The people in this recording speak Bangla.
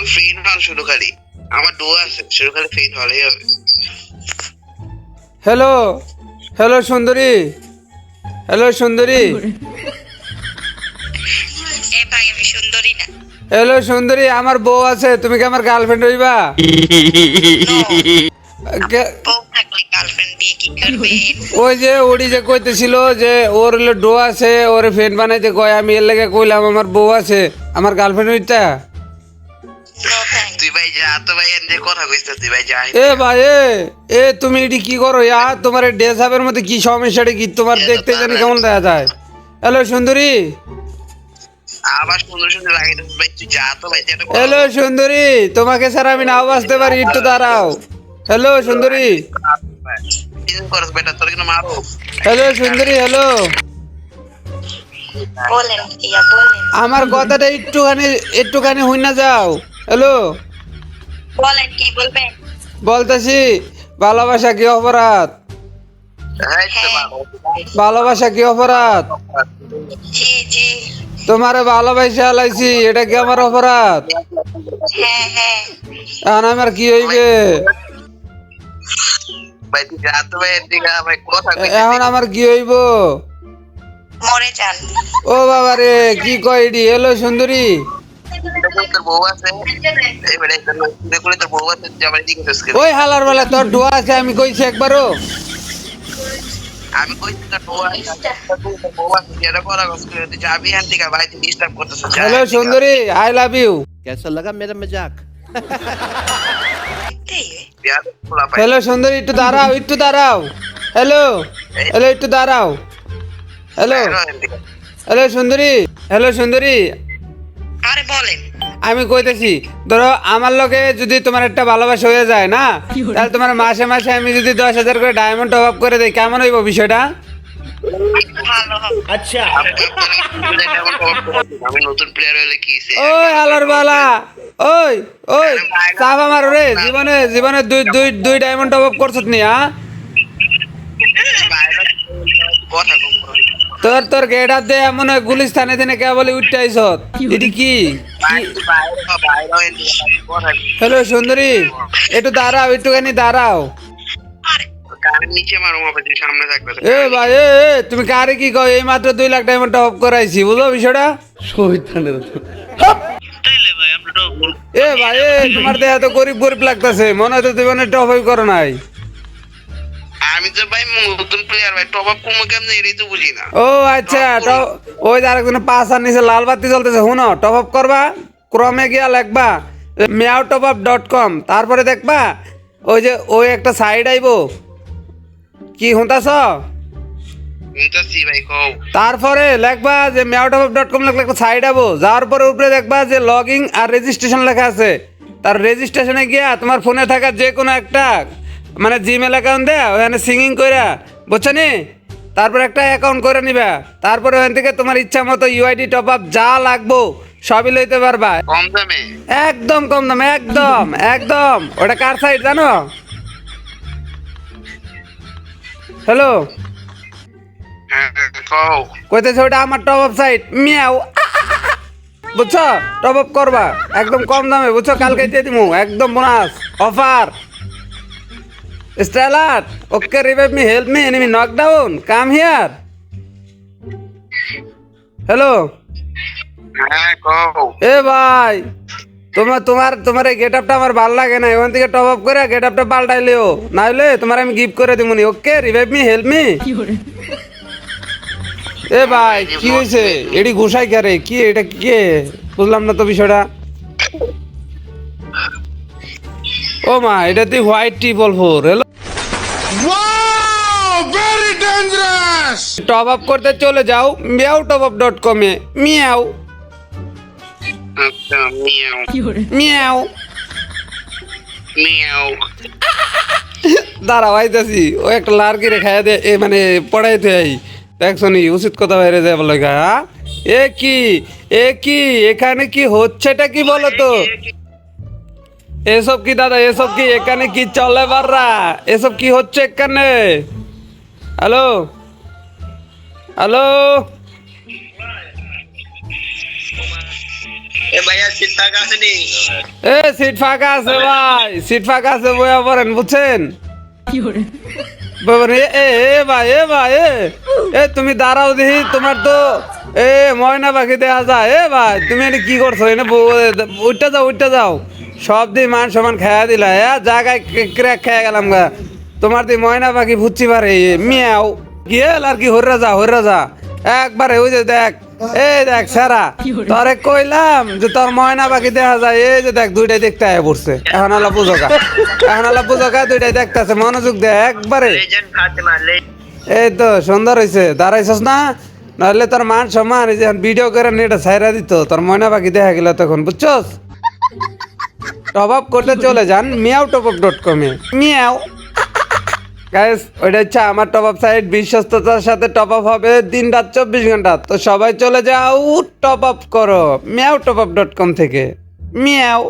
আমার ফ্রেন্ড হল শুধু খালি আমার ডো আছে শুধু খালি ফ্রেন্ড হলেই হবে। হ্যালো হ্যালো সুন্দরী হ্যালো সুন্দরী। এ ভাই আমি সুন্দরী না। হ্যালো সুন্দরী আমার বউ আছে তুমি কি আমার গার্লফ্রেন্ড হইবা? ওই যে ওড়ি যে কইতেছিল যে ওর হলো ডো আছে ওর ফ্রেন্ড বানাইতে কয় আমি এর লেগে কইলাম আমার বউ আছে আমার গার্লফ্রেন্ড হইতা? ভাই যা তো ভাই এনে কথা কইছিস ভাই যা এ ভাই এ এ তুমি এটি কি করো? ইয়া তোমার ড্রেস আপের মধ্যে কি সমস্যাটা কি তোমার দেখতে জানি কেমন দেখা যায়? হ্যালো সুন্দরী। আবার সুন্দর সুন্দর লাগাইতেছিস ভাই তুই যা তো ভাই যেটা হ্যালো সুন্দরী তোমাকে ছাড়া আমি নাও বাঁচতে পারি একটু দাঁড়াও। হ্যালো সুন্দরী। হ্যালো সুন্দরী হ্যালো। বলেন বলেন। আমার কথাটা একটুখানি একটুখানি হই না যাও। হ্যালো। বলেন কি বলবেন। বলতেছি ভালোবাসা কি অপরাধ? তো ভালো। ভালোবাসা কি অপরাধ? জি জি। তোমারে ভালোবাসা লাইছি এটা কি আমার অপরাধ? হ্যাঁ হ্যাঁ। এখন আমার কি হইবে? এখন আমার কি হইব? মরে যান। ও বাবা রে কি কয় এডি হ্যালো সুন্দরী। ওই হালার বেলা তোর ডোয়া আছে আমি কইছি একবারও আমি কইছি তোর বউ আছে তোর বউ আছে যেটা করা দোষ করে তুই যাবি হ্যান থেকে ভাই তুই ডিস্টার্ব করতেছিস যা হ্যালো এদিকে। সুন্দরী আই লাভ ইউ कैसा लगा मेरा मजाक দেখতেই যা তো খোলা পাই। হ্যালো সুন্দরী একটু দাঁড়াও একটু দাঁড়াও হ্যালো হ্যালো একটু দাঁড়াও হ্যালো বেরো এখান থেকে। হ্যালো সুন্দরী হ্যালো সুন্দরী আরে বলেন আমি কইতেছি ধরো আমার লগে যদি তোমার একটা ভালোবাসা হয়ে যায় না? তাহলে তোমার মাসে মাসে আমি যদি দশ হাজার করে ডায়মন্ড টপ আপ করে দিই কেমন হইব বিষয়টা? হবে আমি নতুন প্লেয়ার হলে কি ওই আলোর বালা ওই ওই চাপা মারো রে জীবনে জীবনে দুই দুই দুই ডায়মন্ড টপ আপ করছত নি হ্যাঁ? কথা কম। করো। তোর তোর আপ দিয়ে এমন হয় গুলিস্তানে দিনে কেবল উঠতে আইসত এটি কি। হ্যালো সুন্দরী। একটু দাঁড়াও একটুখানি দাঁড়াও। এ ভাই এ তুমি কারে কি কও? এই মাত্র দুই লাখ ডায়মন্ড টপ করাইছি বুঝলো বিষয়টা? এ ভাই তোমার দেহ তো গরিব গরিব লাগতেছে মনে হয় তো তুমি অনেক টপ করো নাই। ভাই নতুন প্লেয়ার ভাই টপ আপ কমে কেমনে? এটাই তো বুঝি না। ও আচ্ছা ওই যে পাঁচ আর নিচে লাল বাতি জ্বলতেছে শুনো টপ আপ করবা ক্রমে গিয়া লিখবা Meow top up dot com তারপরে দেখবা ওই যে ওই একটা সাইড আইব। কি কও। তারপরে লিখবা যে Meow top up dot com লিখলে একটা সাইড আবো যাওয়ার পরে উপরে দেখবা যে লগইন আর রেজিস্ট্রেশন লেখা আছে। তার রেজিস্ট্রেশনে গিয়া তোমার ফোনে থাকা যে কোনো একটা মানে জিমেল অ্যাকাউন্ট দেয়া ওখানে সিঙ্গিং কইরা বুঝছ নি? তারপর একটা অ্যাকাউন্ট করে নিবা। তারপরে ওখান থেকে তোমার ইচ্ছা মতো ইউআইডি টপ আপ যা লাগবো সবই লইতে পারবা। কম দামে? একদম কম দাম একদম একদম। ওটা কার সাইড জানো? হ্যালো হ্যাঁ কইতেছে ওটা আমার টপ আপ সাইট মিয়াও বুঝছ? টপ আপ করবা। একদম কম দামে বুঝছ? কালকে দিয়ে দিমু। একদম bonus offer styler okay revive me help me enemy knock down come here hello হ্যাঁ এ ভাই তোমার তোমার তোমার এই গেট আপটা আমার ভালো লাগে না। ওখান থেকে টপ আপ করে গেট আপটা পাল্টাইলেও না হলে তোমার আমি গিফট করে দিমুনি। Okay revive me help me এ ভাই কি হয়েছে এডি ঘুষাই কে কি এটা কে বুঝলাম না তো বিষয়টা। ও মা এটা তুই white T triple four hello top up করতে চলে যাও মিয়াও টপ আপ ডট কমে মিয়াও। আচ্ছা মিয়াও। মিয়াও। মিয়াও। দাঁড়াও আইতাছি। ও একটা লার্কি রে খাইয়া দে এ মানে পড়াইতে আই। দেখছ নি উচিত কথা বাইরে যায় বলে হ্যাঁ? এ কি? এ কি? এখানে কি হচ্ছেটা কি বলো তো এসব কি দাদা এসব কি এখানে কি চলে বাররা? এসব কি হচ্ছে এখানে? হ্যালো? হ্যালো? এ সিট ফাঁকা আছে নি? এ সিট ফাঁকা আছে ভাই সিট ফাঁকা আছে বইয়া পড়েন বুঝছেন? বাবারে, এ এ ভাই এ ভাই এ তুমি দাঁড়াও দেখি তোমার তো এ ময়না পাখি দেখা যায় এ ভাই তুমি এটা কি করছ? এনে উঠটা যাও উঠটা যাও। সব দিয়ে মান সমান খাইয়া দিলা, এ, জায়গায় ক্র্যাক খেয়ে গেলাম গা। তোমার দিয়ে ময়না পাখি ফুচ্ছি পারে, মিয়াও। গিয়েল আর কি হর্রা যা হর্রা যা একবারে ওই যে দেখ, এই দেখ সারা, তোরে কইলাম যে তোর ময়না পাখি দেখা যায়, এই যে দেখ দুইটাই দেখতে আয় পড়ছে। এখন আলা পুজোকা এখন আলা পুজোকা দুইটাই দেখতেছে মনোযোগ দে একবারে। এই তো সুন্দর হয়েছে দাঁড়াইছস না? নাহলে তোর মান সম্মান ভিডিও করে নেটা ছাইরা দিত, তোর ময়না পাখি দেখা গেল তখন, বুঝছস? টপ আপ করতে চলে যান মিয়াও টপ আপ ডট কমে মিয়াও। গাইস ওইটা হচ্ছে আমার টপ আপ সাইট, বিশ্বস্ততার সাথে টপ আপ হবে দিন রাত চব্বিশ ঘণ্টা। তো সবাই চলে যাও টপ আপ করো Meow top up dot com থেকে। মিয়াও।